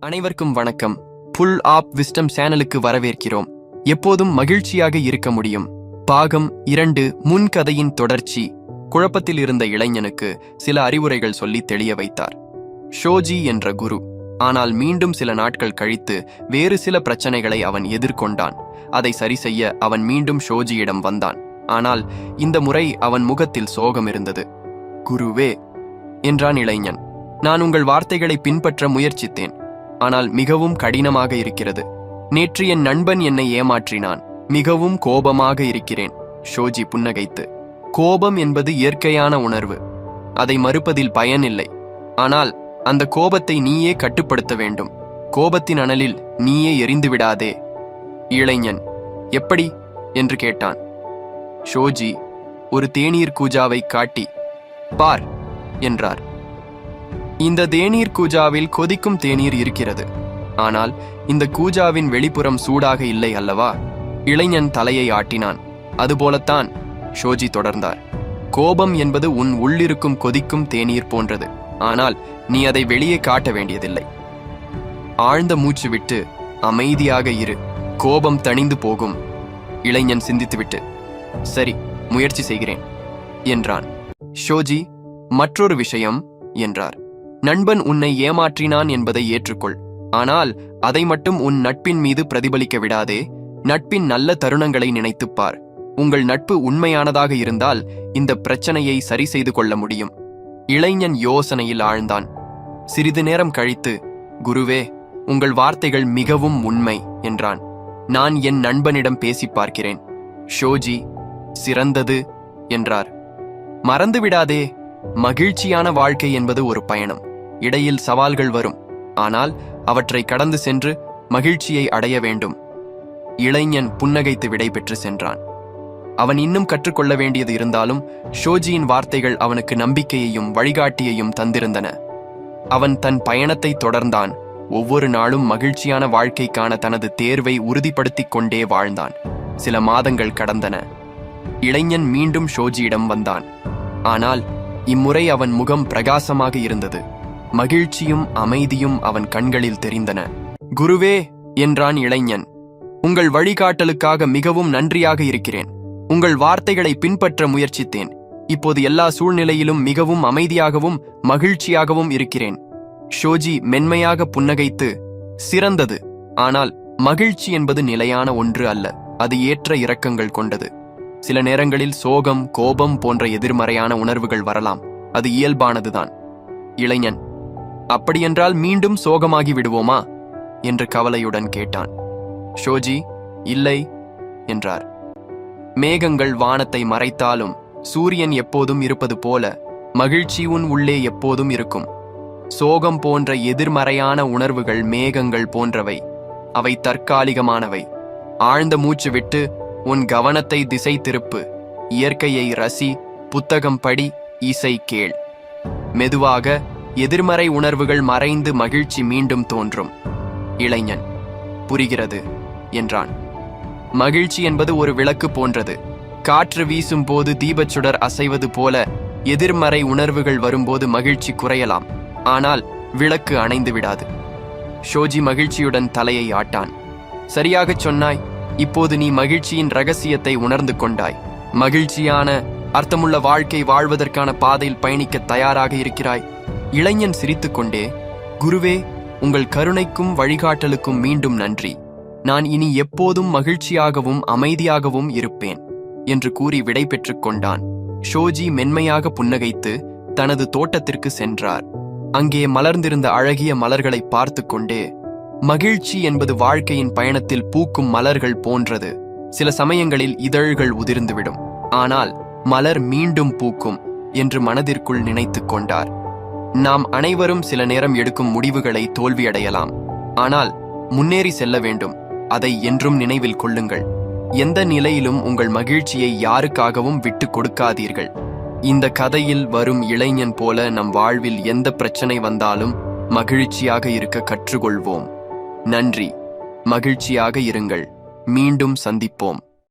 அனைவருக்கும் வணக்கம். Full of wisdom சேனலுக்கு வரவேற்கிறோம். எப்போதும் மகிழ்ச்சியாக இருக்க முடியும். பாகம் இரண்டு முன்கதையின் தொடர்ச்சி. குழப்பத்தில் இருந்த இளைஞனுக்கு சில அறிவுரைகள் சொல்லி தெளிய வைத்தார். ஷோஜி என்ற குரு. ஆனால் மீண்டும் சில நாட்கள் கழித்து வேறு சில பிரச்சனைகளை அவன் எதிர்கொண்டான். அதை சரி செய்ய அவன் மீண்டும் ஷோஜியிடம் வந்தான். ஆனால் இந்த முறை அவன் முகத்தில் சோகம் இருந்தது. குருவே என்றான் இளைஞன். நான் உங்கள் வார்த்தைகளை பின்பற்ற முயற்சித்தேன். ஆனால் மிகவும் கடினமாக இருக்கிறது. நேற்று என் நண்பன் என்னை ஏமாற்றினான். மிகவும் கோபமாக இருக்கிறேன். ஷோஜி புன்னகைத்து கோபம் என்பது இயற்கையான உணர்வு. அதை மறுப்பதில் பயனில்லை ஆனால் அந்த கோபத்தை நீயே கட்டுப்படுத்த வேண்டும். கோபத்தின் அனலில் நீயே எரிந்து விடாதே. இளைஞன் எப்படி? என்று கேட்டான். ஷோஜி ஒரு தேநீர் கூஜாவை காட்டி பார் என்றார். இந்த தேநீர் கூஜாவில் கொதிக்கும் தேநீர் இருக்கிறது. ஆனால் இந்த கூஜாவின் வெளிப்புறம் சூடாக இல்லை அல்லவா? இளைஞன் தலையை ஆட்டினான். அதுபோலத்தான் ஷோஜி தொடர்ந்தார். கோபம் என்பது உன் உள்ளிருக்கும் கொதிக்கும் தேநீர் போன்றது. ஆனால் நீ அதை வெளியே காட்ட வேண்டியதில்லை. ஆழ்ந்த மூச்சு விட்டு அமைதியாக இரு. கோபம் தணிந்து போகும். இளைஞன் சிந்தித்துவிட்டு சரி முயற்சி செய்கிறேன் என்றான். ஷோஜி மற்றொரு விஷயம் என்றார். நண்பன் உன்னை ஏமாற்றினான் என்பதை ஏற்றுக்கொள். ஆனால் அதை மட்டும் உன் நட்பின் மீது பிரதிபலிக்க விடாதே. நட்பின் நல்ல தருணங்களை நினைத்துப் பார். உங்கள் நட்பு உண்மையானதாக இருந்தால் இந்த பிரச்சனையை சரி செய்து கொள்ள முடியும். இளைஞன் யோசனையில் ஆழ்ந்தான். சிறிது நேரம் கழித்து குருவே உங்கள் வார்த்தைகள் மிகவும் உண்மை என்றான். நான் என் நண்பனிடம் பேசிப் பார்க்கிறேன். ஷோஜி சிறந்தது என்றார். மறந்துவிடாதே மகிழ்ச்சியான வாழ்க்கை என்பது ஒரு பயணம். இடையில் சவால்கள் வரும். ஆனால் அவற்றை கடந்து சென்று மகிழ்ச்சியை அடைய வேண்டும். இளைஞன் புன்னகைத்து விடைபெற்று சென்றான். அவன் இன்னும் கற்றுக்கொள்ள வேண்டியது இருந்தாலும் ஷோஜியின் வார்த்தைகள் அவனுக்கு நம்பிக்கையையும் வழிகாட்டியையும் தந்திருந்தன. அவன் தன் பயணத்தை தொடர்ந்தான். ஒவ்வொரு நாளும் மகிழ்ச்சியான வாழ்க்கைக்கான தனது தேர்வை உறுதிப்படுத்திக் கொண்டே வாழ்ந்தான். சில மாதங்கள் கடந்தன. இளைஞன் மீண்டும் ஷோஜியிடம் வந்தான். ஆனால் இம்முறை அவன் முகம் பிரகாசமாக இருந்தது. மகிழ்ச்சியும் அமைதியும் அவன் கண்களில் தெரிந்தன. குருவே என்றான் இளைஞன் உங்கள் வழிகாட்டலுக்காக மிகவும் நன்றியாக இருக்கிறேன். உங்கள் வார்த்தைகளை பின்பற்ற முயற்சித்தேன். இப்போது எல்லா சூழ்நிலையிலும் மிகவும் அமைதியாகவும் மகிழ்ச்சியாகவும் இருக்கிறேன். ஷோஜி மென்மையாக புன்னகைத்து சிறந்தது. ஆனால் மகிழ்ச்சி என்பது நிலையான ஒன்று அல்ல. அது ஏற்ற இரக்கங்கள் கொண்டது. சில நேரங்களில் சோகம் கோபம் போன்ற எதிர்மறையான உணர்வுகள் வரலாம். அது இயல்பானதுதான். இளைஞன் அப்படியென்றால் மீண்டும் சோகமாகி விடுவோமா? என்று கவலையுடன் கேட்டான். ஷோஜி இல்லை என்றார். மேகங்கள் வானத்தை மறைத்தாலும் சூரியன் எப்போதும் இருப்பது போல மகிழ்ச்சி உன் உள்ளே எப்போதும் இருக்கும். சோகம் போன்ற எதிர்மறையான உணர்வுகள் மேகங்கள் போன்றவை அவை தற்காலிகமானவை. ஆழ்ந்த மூச்சு விட்டு உன் கவனத்தை திசை திருப்பு இயற்கையை ரசி புத்தகம் படி இசை கேள். மெதுவாக எதிர்மறை உணர்வுகள் மறைந்து மகிழ்ச்சி மீண்டும் தோன்றும். இளைஞன் புரிகிறது என்றான். மகிழ்ச்சி என்பது ஒரு விளக்கு போன்றது. காற்று வீசும் போது தீபச்சுடர் அசைவது போல எதிர்மறை உணர்வுகள் வரும்போது மகிழ்ச்சி குறையலாம். ஆனால் விளக்கு அணைந்து விடாது. ஷோஜி மகிழ்ச்சியுடன் தலையை ஆட்டான். சரியாகச் சொன்னாய் இப்போது நீ மகிழ்ச்சியின் ரகசியத்தை உணர்ந்து கொண்டாய். மகிழ்ச்சியான அர்த்தமுள்ள வாழ்க்கை வாழ்வதற்கான பாதையில் பயணிக்க தயாராக இருக்கிறாய். இளைஞன் சிரித்துக்கொண்டே குருவே உங்கள் கருணைக்கும் வழிகாட்டலுக்கும் மீண்டும் நன்றி. நான் இனி எப்போதும் மகிழ்ச்சியாகவும் அமைதியாகவும் இருப்பேன் என்று கூறி விடை பெற்றுக் கொண்டான். ஷோஜி மென்மையாக புன்னகைத்து தனது தோட்டத்திற்கு சென்றார். அங்கே மலர்ந்திருந்த அழகிய மலர்களை பார்த்து கொண்டே மகிழ்ச்சி என்பது வாழ்க்கையின் பயணத்தில் பூக்கும் மலர்கள் போன்றது. சில சமயங்களில் இதழ்கள் உதிர்ந்துவிடும். ஆனால் மலர் மீண்டும் பூக்கும் என்று மனதிற்குள் நினைத்துக் கொண்டார். நாம் அனைவரும் சில நேரம் எடுக்கும் முடிவுகளை தோல்வியடையலாம். ஆனால் முன்னேறி செல்ல வேண்டும். அதை என்றும் நினைவில் கொள்ளுங்கள். எந்த நிலையிலும் உங்கள் மகிழ்ச்சியை யாருக்காகவும் விட்டு கொடுக்காதீர்கள். இந்த கதையில் வரும் இளைஞன் போல நம் வாழ்வில் எந்த பிரச்சனை வந்தாலும் மகிழ்ச்சியாக இருக்க கற்றுக்கொள்வோம். நன்றி. மகிழ்ச்சியாக இருங்கள். மீண்டும் சந்திப்போம்.